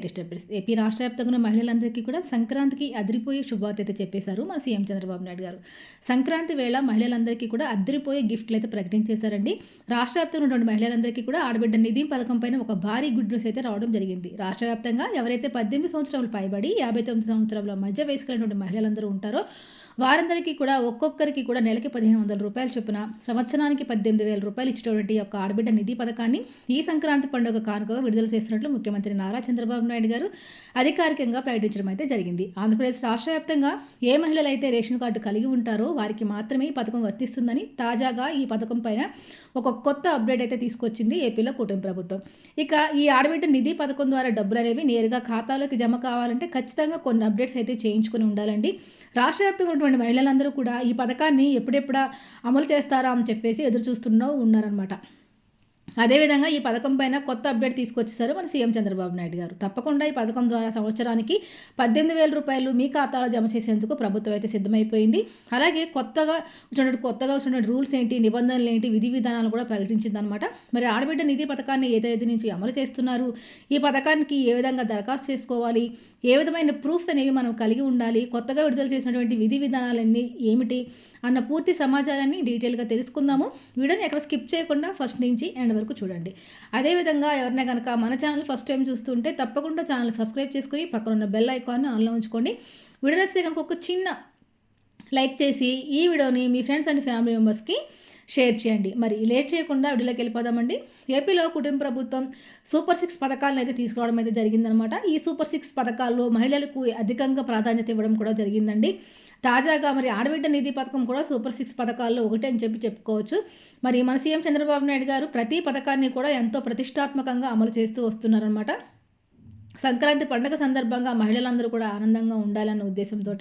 Latest updates AP రాష్ట్ర వ్యాప్తంగా మహిళలందరికీ కూడా సంక్రాంతికి అదిరిపోయే శుభవార్త అయితే చెప్పేశారు మన సీఎం చంద్రబాబు నాయుడు గారు. సంక్రాంతి వేళ మహిళలందరికీ కూడా అదిరిపోయే గిఫ్ట్లు అయితే ప్రకటించేశారండి. రాష్ట్ర వ్యాప్తంగా ఉన్నటువంటి మహిళలందరికీ కూడా ఆడబిడ్డ నిధి పథకం పైన ఒక భారీ గుడ్ న్యూస్ అయితే రావడం జరిగింది. రాష్ట్ర వ్యాప్తంగా ఎవరైతే పద్దెనిమిది సంవత్సరాలు పైబడి యాభై తొమ్మిది సంవత్సరాల మధ్య వయసుకున్నటువంటి మహిళలందరూ ఉంటారో వారందరికీ కూడా ఒక్కొక్కరికి కూడా నెలకి పదిహేను వందల రూపాయలు చొప్పున సంవత్సరానికి పద్దెనిమిది వేల రూపాయలు ఇచ్చేటువంటి యొక్క ఆడబిడ్డ నిధి పథకాన్ని ఈ సంక్రాంతి పండుగ కానుకగా విడుదల చేస్తున్నట్లు ముఖ్యమంత్రి నారా చంద్రబాబు నాయుడు గారు అధికారికంగా ప్రకటించడం అయితే జరిగింది. ఆంధ్రప్రదేశ్ రాష్ట్ర వ్యాప్తంగా ఏ మహిళలు అయితే రేషన్ కార్డు కలిగి ఉంటారో వారికి మాత్రమే ఈ పథకం వర్తిస్తుందని తాజాగా ఈ పథకం పైన ఒక కొత్త అప్డేట్ అయితే తీసుకొచ్చింది ఏపీలో కూటమి ప్రభుత్వం. ఇక ఈ ఆడబిడ్డ నిధి పథకం ద్వారా డబ్బులు అనేవి నేరుగా ఖాతాలోకి జమ కావాలంటే ఖచ్చితంగా కొన్ని అప్డేట్స్ అయితే చేయించుకుని ఉండాలండి. రాష్ట్ర వ్యాప్తంగా ఉన్నటువంటి మహిళలందరూ కూడా ఈ పథకాన్ని ఎప్పుడెప్పుడా అమలు చేస్తారా అని చెప్పేసి ఎదురుచూస్తున్నా ఉన్నారనమాట అదేవిధంగా ఈ పథకం పైన కొత్త అప్డేట్ తీసుకొచ్చేసారు మన సీఎం చంద్రబాబు నాయుడు గారు. తప్పకుండా ఈ పథకం ద్వారా సంవత్సరానికి పద్దెనిమిది వేల రూపాయలు మీ ఖాతాలో జమ చేసేందుకు ప్రభుత్వం అయితే సిద్ధమైపోయింది. అలాగే కొత్తగా వచ్చినటువంటి కొత్తగా వచ్చినటువంటి రూల్స్ ఏంటి నిబంధనలు ఏంటి విధి విధానాలు కూడా ప్రకటించిందనమాట మరి ఆడబిడ్డ నిధి పథకాన్ని ఏ తేదీ నుంచి అమలు చేస్తున్నారు? ఈ పథకానికి ఏ విధంగా దరఖాస్తు చేసుకోవాలి? ఏ విధమైన ప్రూఫ్స్ అనేవి మనం కలిగి ఉండాలి కొత్తగా విడుదల చేసినటువంటి విధి విధానాలన్నీ ఏమిటి అన్న పూర్తి సమాచారాన్ని డీటెయిల్గా తెలుసుకుందాము. వీడియోని ఎక్కడ స్కిప్ చేయకుండా ఫస్ట్ నుంచి ఎండ్ వరకు చూడండి. అదేవిధంగా ఎవరైనా కనుక మన ఛానల్ ఫస్ట్ టైం చూస్తుంటే తప్పకుండా ఛానల్ సబ్స్క్రైబ్ చేసుకుని పక్కన ఉన్న బెల్ ఐకాన్ ఆన్లో ఉంచుకోండి. వీడియో వస్తే కనుక ఒక చిన్న లైక్ చేసి ఈ వీడియోని మీ ఫ్రెండ్స్ అండ్ ఫ్యామిలీ మెంబర్స్కి షేర్ చేయండి. మరి లేట్ చేయకుండా వీడియోలోకి వెళ్ళిపోదామండి. ఏపీలో కుటుంబ ప్రభుత్వం సూపర్ సిక్స్ పథకాలను అయితే తీసుకోవడం అయితే జరిగిందనమాట ఈ సూపర్ సిక్స్ పథకాల్లో మహిళలకు అధికంగా ప్రాధాన్యత ఇవ్వడం కూడా జరిగిందండి. తాజాగా మరి ఆడబిడ్డ నిధి పథకం కూడా సూపర్ సిక్స్ పథకాల్లో ఒకటి అని చెప్పి చెప్పుకోవచ్చు. మరి మన సీఎం చంద్రబాబు నాయుడు గారు ప్రతి పథకాన్ని కూడా ఎంతో ప్రతిష్టాత్మకంగా అమలు చేస్తూ వస్తున్నారనమాట సంక్రాంతి పండుగ సందర్భంగా మహిళలందరూ కూడా ఆనందంగా ఉండాలన్న ఉద్దేశంతో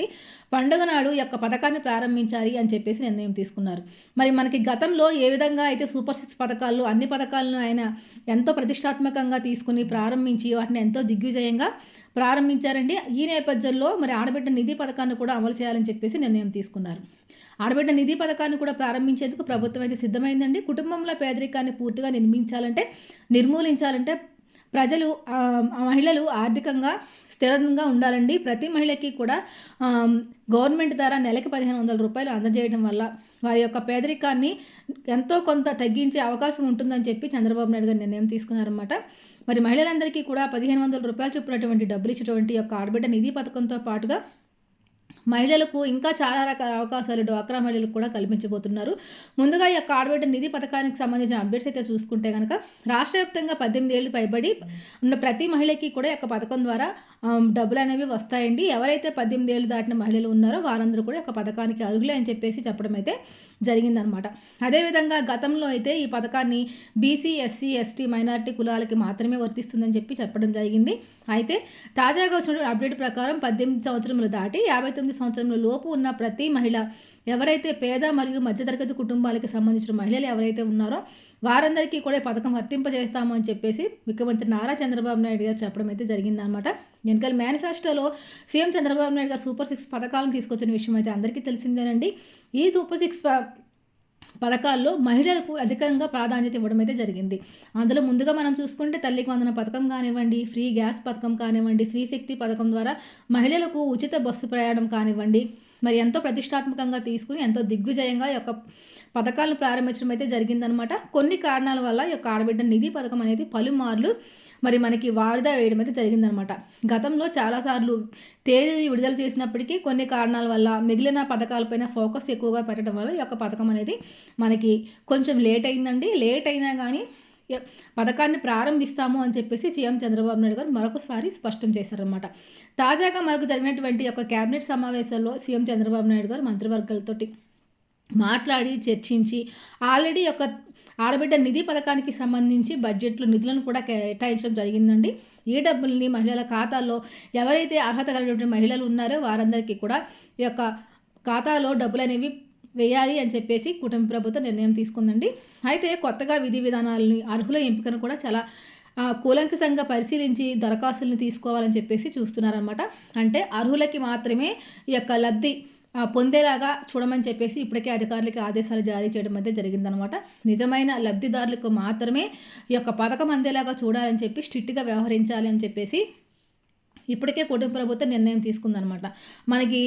పండుగ నాడు యొక్క పథకాన్ని ప్రారంభించాలి అని చెప్పేసి నిర్ణయం తీసుకున్నారు. మరి మనకి గతంలో ఏ విధంగా అయితే సూపర్ సిక్స్ పథకాలు అన్ని పథకాలను ఆయన ఎంతో ప్రతిష్టాత్మకంగా తీసుకుని ప్రారంభించి వాటిని ఎంతో దిగ్విజయంగా ప్రారంభించారండి ఈ నేపథ్యంలో మరి ఆడబిడ్డ నిధి పథకాన్ని కూడా అమలు చేయాలని చెప్పేసి నిర్ణయం తీసుకున్నారు. ఆడబిడ్డ నిధి పథకాన్ని కూడా ప్రారంభించేందుకు ప్రభుత్వం అయితే సిద్ధమైందండి. కుటుంబంలో పేదరికాన్ని పూర్తిగా నిర్మించాలంటే నిర్మూలించాలంటే ప్రజలు మహిళలు ఆర్థికంగా స్థిరంగా ఉండాలండి. ప్రతి మహిళకి కూడా గవర్నమెంట్ ద్వారా నెలకి పదిహేను వందల రూపాయలు అందజేయడం వల్ల వారి యొక్క పేదరికాన్ని ఎంతో కొంత తగ్గించే అవకాశం ఉంటుందని చెప్పి చంద్రబాబు నాయుడు గారు నిర్ణయం తీసుకున్నారన్నమాట. మరి మహిళలందరికీ కూడా పదిహేను వందల రూపాయలు చొప్పునటువంటి డబ్బులు ఇచ్చేటువంటి యొక్క ఆడబిడ్డ నిధి పథకంతో పాటుగా మహిళలకు ఇంకా చాలా రకాల అవకాశాలు డ్వాక్రా మహిళలకు కూడా కల్పించబోతున్నారు. ముందుగా ఈ యొక్క ఆడబిడ్డ నిధి పథకానికి సంబంధించిన అప్డేట్స్ అయితే చూసుకుంటే కనుక రాష్ట్ర వ్యాప్తంగా పద్దెనిమిది ఏళ్ళు పైబడి ఉన్న ప్రతి మహిళకి కూడా ఈ యొక్క పథకం ద్వారా డబ్బులు అనేవి వస్తాయండి. ఎవరైతే పద్దెనిమిది ఏళ్ళు దాటిన మహిళలు ఉన్నారో వారందరూ కూడా ఒక పథకానికి అర్హులే అని చెప్పేసి చెప్పడం అయితే జరిగిందనమాట. అదేవిధంగా గతంలో అయితే ఈ పథకాన్ని బీసీ ఎస్సీ ఎస్టీ మైనార్టీ కులాలకి మాత్రమే వర్తిస్తుందని చెప్పి చెప్పడం జరిగింది. అయితే తాజాగా వచ్చిన అప్డేట్ ప్రకారం పద్దెనిమిది సంవత్సరములు దాటి యాభై తొమ్మిది సంవత్సరముల లోపు ఉన్న ప్రతి మహిళ ఎవరైతే పేద మరియు మధ్యతరగతి కుటుంబాలకి సంబంధించిన మహిళలు ఎవరైతే ఉన్నారో వారందరికీ కూడా పథకం వర్తింపజేస్తాము అని చెప్పేసి ముఖ్యమంత్రి నారా చంద్రబాబు నాయుడు గారు చెప్పడం అయితే జరిగిందనమాట ఎన్నికల మేనిఫెస్టోలో సీఎం చంద్రబాబు నాయుడు గారు సూపర్ సిక్స్ పథకాలను తీసుకొచ్చిన విషయం అయితే అందరికీ తెలిసిందేనండి. ఈ సూపర్ సిక్స్ పథకాల్లో మహిళలకు అధికంగా ప్రాధాన్యత ఇవ్వడం అయితే జరిగింది. అందులో ముందుగా మనం చూసుకుంటే తల్లికి వందన పథకం కానివ్వండి ఫ్రీ గ్యాస్ పథకం కానివ్వండి స్త్రీశక్తి పథకం ద్వారా మహిళలకు ఉచిత బస్సు ప్రయాణం కానివ్వండి మరి ఎంతో ప్రతిష్టాత్మకంగా తీసుకుని ఎంతో దిగ్విజయంగా యొక్క పథకాలను ప్రారంభించడం అయితే జరిగిందనమాట కొన్ని కారణాల వల్ల ఈ యొక్క ఆడబిడ్డ నిధి పథకం అనేది పలుమార్లు మరి మనకి వాయిదా వేయడం అయితే జరిగిందనమాట గతంలో చాలాసార్లు తేదీ విడుదల చేసినప్పటికీ కొన్ని కారణాల వల్ల మిగిలిన పథకాలపైన ఫోకస్ ఎక్కువగా పెట్టడం వల్ల ఈ యొక్క పథకం అనేది మనకి కొంచెం లేట్ అయిందండి. లేట్ అయినా కానీ పథకాన్ని ప్రారంభిస్తాము అని చెప్పేసి సీఎం చంద్రబాబు నాయుడు గారు మరొకసారి స్పష్టం చేశారనమాట తాజాగా మనకు జరిగినటువంటి యొక్క కేబినెట్ సమావేశాల్లో సీఎం చంద్రబాబు నాయుడు గారు మంత్రివర్గాలతోటి మాట్లాడి చర్చించి ఆల్రెడీ ఒక ఆడబిడ్డ నిధి పథకానికి సంబంధించి బడ్జెట్లో నిధులను కూడా కేటాయించడం జరిగిందండి. ఈ డబ్బుల్ని మహిళల ఖాతాల్లో ఎవరైతే అర్హత కలిగినటువంటి మహిళలు ఉన్నారో వారందరికీ కూడా ఈ యొక్క ఖాతాలో డబ్బులు అనేవి వేయాలి అని చెప్పేసి కుటుంబ ప్రభుత్వం నిర్ణయం తీసుకుందండి. అయితే కొత్తగా విధి విధానాలని అర్హుల ఎంపికను కూడా చాలా కూలంకసంగా పరిశీలించి దరఖాస్తులను తీసుకోవాలని చెప్పేసి చూస్తున్నారనమాట అంటే అర్హులకి మాత్రమే ఈ యొక్క లబ్ధి పొందేలాగా చూడమని చెప్పేసి ఇప్పటికే అధికారులకి ఆదేశాలు జారీ చేయడం అయితే జరిగిందనమాట. నిజమైన లబ్ధిదారులకు మాత్రమే ఈ యొక్క పథకం అందేలాగా చూడాలని చెప్పి స్ట్రిక్ట్గా వ్యవహరించాలి అని చెప్పేసి ఇప్పటికే కుటుంబ ప్రభుత్వం నిర్ణయం తీసుకుందనమాట. మనకి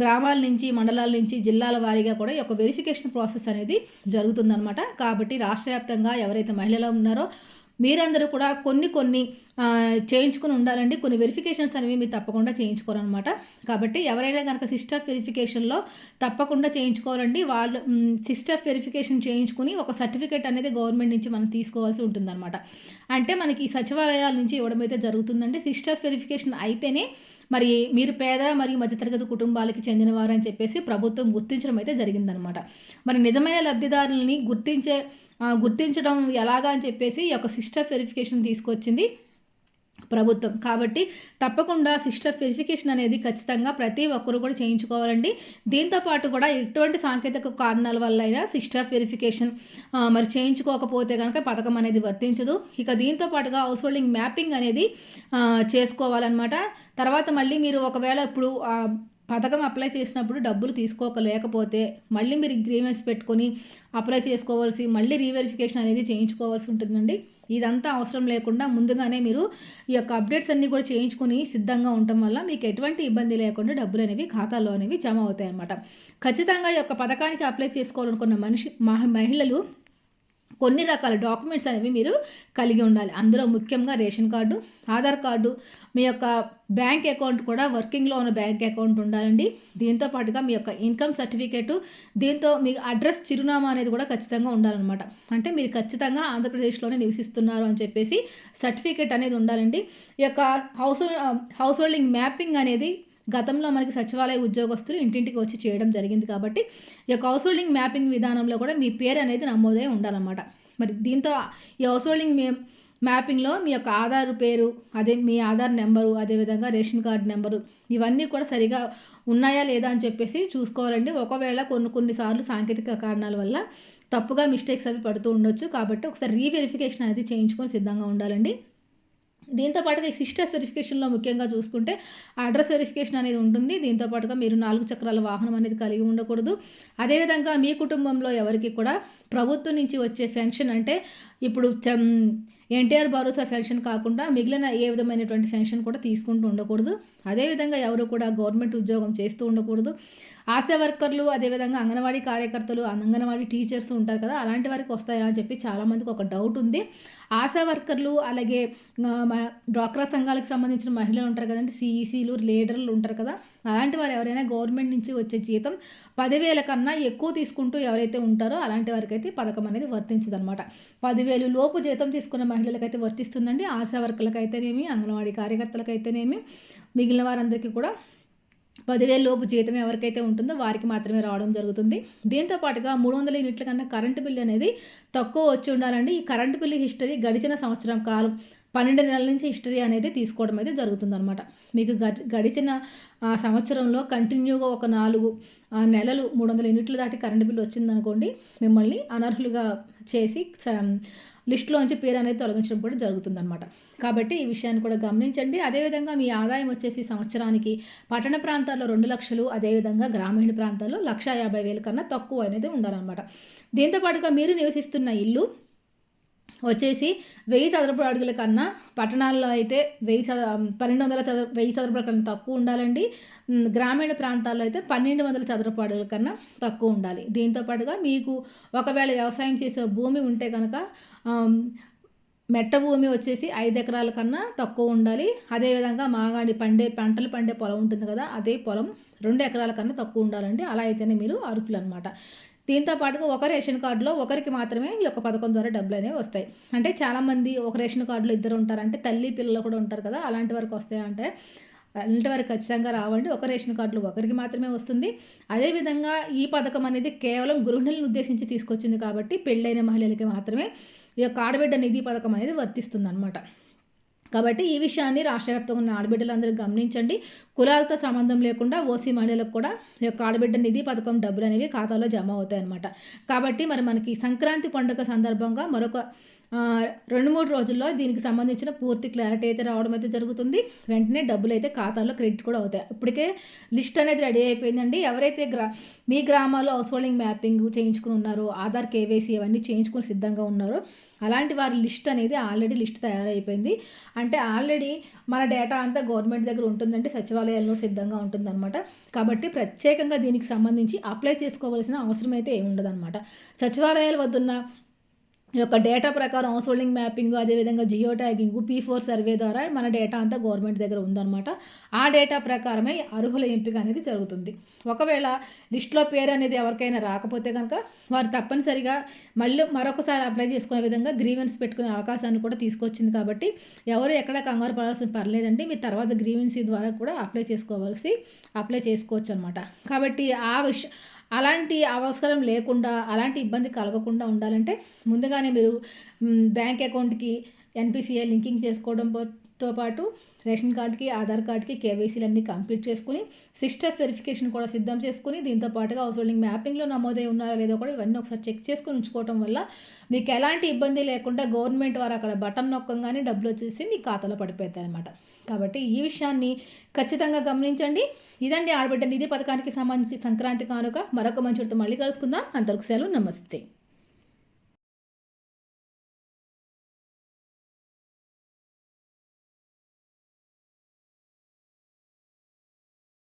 గ్రామాల నుంచి మండలాల నుంచి జిల్లాల వారీగా కూడా ఈ యొక్క వెరిఫికేషన్ ప్రాసెస్ అనేది జరుగుతుందనమాట. కాబట్టి రాష్ట్ర వ్యాప్తంగా ఎవరైతే మహిళలు ఉన్నారో మీరందరూ కూడా కొన్ని కొన్ని చేయించుకుని ఉండాలండి. కొన్ని వెరిఫికేషన్స్ అనేవి మీరు తప్పకుండా చేయించుకోవాలన్నమాట కాబట్టి ఎవరైనా కనుక సిస్టర్ వెరిఫికేషన్లో తప్పకుండా చేయించుకోవాలండి. వాళ్ళు సిస్టర్ వెరిఫికేషన్ చేయించుకుని ఒక సర్టిఫికేట్ అనేది గవర్నమెంట్ నుంచి మనం తీసుకోవాల్సి ఉంటుందన్నమాట. అంటే మనకి సచివాలయాల నుంచి ఇవ్వడం అయితే జరుగుతుందండి. సిస్టర్ వెరిఫికేషన్ అయితేనే మరి మీరు పేద మరియు మధ్యతరగతి కుటుంబాలకి చెందినవారు అని చెప్పేసి ప్రభుత్వం గుర్తించడం అయితే జరిగిందనమాట మరి నిజమైన లబ్ధిదారులని గుర్తించే గుర్తించడం ఎలాగా అని చెప్పేసి ఈ యొక్క సిస్టర్ వెరిఫికేషన్ తీసుకొచ్చింది ప్రభుత్వం. కాబట్టి తప్పకుండా సిస్టర్ వెరిఫికేషన్ అనేది ఖచ్చితంగా ప్రతి ఒక్కరు కూడా చేయించుకోవాలండి. దీంతో పాటు కూడా ఎటువంటి సాంకేతిక కారణాల వల్ల అయినా సిస్టర్ వెరిఫికేషన్ మరి చేయించుకోకపోతే కనుక పథకం అనేది వర్తించదు. ఇక దీంతో పాటుగా హౌస్ హోల్డింగ్ మ్యాపింగ్ అనేది చేసుకోవాలన్నమాట. తర్వాత మళ్ళీ మీరు ఒకవేళ ఇప్పుడు పథకం అప్లై చేసినప్పుడు డబ్బులు తీసుకోకలేకపోతే మళ్ళీ మీరు గ్రీవెన్స్ పెట్టుకొని అప్లై చేసుకోవాల్సి మళ్ళీ రీవెరిఫికేషన్ అనేది చేయించుకోవాల్సి ఉంటుందండి. ఇదంతా అవసరం లేకుండా ముందుగానే మీరు ఈ యొక్క అప్డేట్స్ అన్నీ కూడా చేయించుకొని సిద్ధంగా ఉండటం వల్ల మీకు ఎటువంటి ఇబ్బంది లేకుండా డబ్బులు అనేవి ఖాతాలో అనేవి జమ అవుతాయి అన్నమాట ఖచ్చితంగా ఈ యొక్క పథకానికి అప్లై చేసుకోవాలనుకున్న మనిషి మహిళలు కొన్ని రకాల డాక్యుమెంట్స్ అనేవి మీరు కలిగి ఉండాలి. అందులో ముఖ్యంగా రేషన్ కార్డు ఆధార్ కార్డు మీ యొక్క బ్యాంక్ అకౌంట్ కూడా వర్కింగ్లో ఉన్న బ్యాంక్ అకౌంట్ ఉండాలండి. దీంతో పాటుగా మీ యొక్క ఇన్కమ్ సర్టిఫికేటు దీంతో మీ అడ్రస్ చిరునామా అనేది కూడా ఖచ్చితంగా ఉండాలన్నమాట. అంటే మీరు ఖచ్చితంగా ఆంధ్రప్రదేశ్లోనే నివసిస్తున్నారు అని చెప్పేసి సర్టిఫికేట్ అనేది ఉండాలండి. ఈ యొక్క హౌస్ హౌస్ హోల్డింగ్ మ్యాపింగ్ అనేది గతంలో మనకి సచివాలయ ఉద్యోగస్తులు ఇంటింటికి వచ్చి చేయడం జరిగింది కాబట్టి ఈ యొక్క హౌస్ హోల్డింగ్ మ్యాపింగ్ విధానంలో కూడా మీ పేరు అనేది నమోదై ఉండాలన్నమాట. మరి దీంతో ఈ హౌస్ హోల్డింగ్ మ్యాపింగ్లో మీ యొక్క ఆధార్ పేరు అదే మీ ఆధార్ నెంబరు అదేవిధంగా రేషన్ కార్డు నెంబరు ఇవన్నీ కూడా సరిగా ఉన్నాయా లేదా అని చెప్పేసి చూసుకోవాలండి. ఒకవేళ కొన్ని కొన్నిసార్లు సాంకేతిక కారణాల వల్ల తప్పుగా మిస్టేక్స్ అవి పడుతూ ఉండొచ్చు. కాబట్టి ఒకసారి రీవెరిఫికేషన్ అనేది చేయించుకొని సిద్ధంగా ఉండాలండి. దీంతో పాటుగా ఈ సిస్టర్ వెరిఫికేషన్లో ముఖ్యంగా చూసుకుంటే అడ్రస్ వెరిఫికేషన్ అనేది ఉంటుంది. దీంతో పాటుగా మీరు నాలుగు చక్రాల వాహనం అనేది కలిగి ఉండకూడదు. అదేవిధంగా మీ కుటుంబంలో ఎవరికి కూడా ప్రభుత్వం నుంచి వచ్చే పెన్షన్ అంటే ఇప్పుడు ఎన్టీఆర్ భరోసా పెన్షన్ కాకుండా మిగిలిన ఏ విధమైనటువంటి పెన్షన్ కూడా తీసుకుంటూ ఉండకూడదు. అదేవిధంగా ఎవరు కూడా గవర్నమెంట్ ఉద్యోగం చేస్తూ ఉండకూడదు. ఆశా వర్కర్లు అదేవిధంగా అంగన్వాడీ కార్యకర్తలు అంగన్వాడీ టీచర్స్ ఉంటారు కదా అలాంటి వారికి వస్తాయా అని చెప్పి చాలామందికి ఒక డౌట్ ఉంది. ఆశా వర్కర్లు అలాగే డ్వాక్రా సంఘాలకు సంబంధించిన మహిళలు ఉంటారు కదండి సిఈసీలు లీడర్లు ఉంటారు కదా అలాంటి వారు ఎవరైనా గవర్నమెంట్ నుంచి వచ్చే జీతం పదివేల కన్నా ఎక్కువ తీసుకుంటూ ఎవరైతే ఉంటారో అలాంటి వారికైతే పథకం అనేది వర్తించదు అనమాట వేలు లోపు జీతం తీసుకున్న మహిళలకైతే వర్తిస్తుందండి. ఆశా వర్కర్లకైతేనేమి అంగన్వాడీ కార్యకర్తలకైతేనేమి మిగిలిన వారందరికీ కూడా పదివేల లోపు జీతం ఎవరికైతే ఉంటుందో వారికి మాత్రమే రావడం జరుగుతుంది. దీంతో పాటుగా మూడు వందల యూనిట్ల కన్నా కరెంటు బిల్లు అనేది తక్కువ వచ్చి ఉండాలండి. ఈ కరెంటు బిల్లు హిస్టరీ గడిచిన సంవత్సరం కాలం పన్నెండు నెలల నుంచి హిస్టరీ అనేది తీసుకోవడం అయితే జరుగుతుందన్నమాట. మీకు గడిచిన సంవత్సరంలో కంటిన్యూగా ఒక నాలుగు నెలలు మూడు వందల యూనిట్లు దాటి కరెంటు బిల్లు వచ్చిందనుకోండి మిమ్మల్ని అనర్హులుగా చేసి లిస్టులోంచి పేరు అనేది తొలగించడం కూడా జరుగుతుందన్నమాట. కాబట్టి ఈ విషయాన్ని కూడా గమనించండి. అదేవిధంగా మీ ఆదాయం వచ్చేసి సంవత్సరానికి పట్టణ ప్రాంతాల్లో రెండు లక్షలు అదేవిధంగా గ్రామీణ ప్రాంతాల్లో లక్ష యాభై వేల కన్నా తక్కువ అనేది ఉండాలన్నమాట. దీంతోపాటుగా మీరు నివసిస్తున్న ఇల్లు వచ్చేసి వెయ్యి చదరపు అడుగుల కన్నా పట్టణాల్లో అయితే వెయ్యి చద పన్నెండు వందల చదర వెయ్యి చదరపు కన్నా తక్కువ ఉండాలండి. గ్రామీణ ప్రాంతాల్లో అయితే పన్నెండు వందల చదరపు అడుగుల కన్నా తక్కువ ఉండాలి. దీంతో పాటుగా మీకు ఒకవేళ వ్యవసాయం చేసే భూమి ఉంటే కనుక మెట్ట భూమి వచ్చేసి ఐదు ఎకరాల కన్నా తక్కువ ఉండాలి. అదేవిధంగా మాగాడి పండే పంటలు పండే పొలం ఉంటుంది కదా అదే పొలం రెండు ఎకరాల కన్నా తక్కువ ఉండాలండి. అలా అయితేనే మీరు అరుకులు అనమాట దీంతో పాటుగా ఒక రేషన్ కార్డులో ఒకరికి మాత్రమే ఈ యొక్క పథకం ద్వారా డబ్బులు అనేవి వస్తాయి. అంటే చాలామంది ఒక రేషన్ కార్డులో ఇద్దరు ఉంటారు అంటే తల్లి పిల్లలు కూడా ఉంటారు కదా అలాంటి వరకు వస్తాయి అంటే అలాంటి వారికి ఖచ్చితంగా రావండి. ఒక రేషన్ కార్డులో ఒకరికి మాత్రమే వస్తుంది. అదేవిధంగా ఈ పథకం అనేది కేవలం గృహిణులను ఉద్దేశించి తీసుకొచ్చింది కాబట్టి పెళ్ళైన మహిళలకి మాత్రమే ఈ యొక్క ఆడబిడ్డ నిధి పథకం అనేది వర్తిస్తుంది అనమాట కాబట్టి ఈ విషయాన్ని రాష్ట్ర వ్యాప్తంగా ఉన్న ఆడబిడ్డలందరూ గమనించండి. కులాలతో సంబంధం లేకుండా ఓసీ మహిళలకు కూడా ఈ యొక్క ఆడబిడ్డ నిధి పథకం డబ్బులు అనేవి ఖాతాలో జమ అవుతాయి అనమాట కాబట్టి మరి మనకి సంక్రాంతి పండుగ సందర్భంగా మరొక రెండు మూడు రోజుల్లో దీనికి సంబంధించిన పూర్తి క్లారిటీ అయితే రావడం అయితే జరుగుతుంది. వెంటనే డబ్బులు అయితే ఖాతాలో క్రెడిట్ కూడా అవుతాయి. ఇప్పటికే లిస్ట్ అనేది రెడీ అయిపోయిందండి. ఎవరైతే గ్రా మీ గ్రామాల్లో హౌస్ హోల్డింగ్ మ్యాపింగ్ చేయించుకుని ఉన్నారో ఆధార్ కేవైసీ అవన్నీ చేయించుకుని సిద్ధంగా ఉన్నారో అలాంటి వారి లిస్ట్ అనేది ఆల్రెడీ లిస్ట్ తయారైపోయింది. అంటే ఆల్రెడీ మన డేటా అంతా గవర్నమెంట్ దగ్గర ఉంటుందంటే సచివాలయాల్లో సిద్ధంగా ఉంటుందన్నమాట. కాబట్టి ప్రత్యేకంగా దీనికి సంబంధించి అప్లై చేసుకోవాల్సిన అవసరం అయితే ఏమి ఉండదన్నమాట సచివాలయాల వద్దున్న యొక్క డేటా ప్రకారం హౌస్ హోల్డింగ్ మ్యాపింగ్ అదేవిధంగా geo tagging P four survey ద్వారా మన డేటా అంతా గవర్నమెంట్ దగ్గర ఉందన్నమాట. ఆ డేటా ప్రకారమే అర్హుల ఎంపిక అనేది జరుగుతుంది. ఒకవేళ లిస్ట్లో పేరు అనేది ఎవరికైనా రాకపోతే కనుక వారు తప్పనిసరిగా మళ్ళీ మరొకసారి అప్లై చేసుకునే విధంగా గ్రీవెన్స్ పెట్టుకునే అవకాశాన్ని కూడా తీసుకొచ్చింది కాబట్టి ఎవరు ఎక్కడ కంగారు పడాల్సిన పర్లేదండి మీ తర్వాత గ్రీవెన్సీ ద్వారా కూడా అప్లై చేసుకోవాల్సి అప్లై చేసుకోవచ్చు అనమాట కాబట్టి ఆ విషయం అలాంటి అవసరం లేకుండా అలాంటి ఇబ్బంది కలగకుండా ఉండాలంటే ముందుగానే మీరు బ్యాంక్ అకౌంట్కి ఎన్పిసిఐ లింకింగ్ చేసుకోవడంతో పాటు రేషన్ కార్డ్కి ఆధార్ కార్డ్కి కేవైసీలు అన్నీ కంప్లీట్ చేసుకుని సిస్టర్ వెరిఫికేషన్ కూడా సిద్ధం చేసుకుని దీంతో పాటుగా హౌస్ హోల్డింగ్ మ్యాపింగ్లో నమోదై ఉన్నారా లేదో కూడా ఇవన్నీ ఒకసారి చెక్ చేసుకుని ఉంచుకోవడం వల్ల మీకు ఎలాంటి ఇబ్బంది లేకుండా గవర్నమెంట్ వారు అక్కడ బటన్ నొక్కంగానే డబ్బులు వచ్చేసి మీ ఖాతాలో పడిపోతాయి అనమాట కాబట్టి ఈ విషయాన్ని ఖచ్చితంగా గమనించండి. ఇదండి ఆడబిడ్డ నిధి పథకానికి సంబంధించి సంక్రాంతి కానుక. మరొక మంచి మళ్ళీ కలుసుకుందాం. అంతవరకు సెలవు. నమస్తే.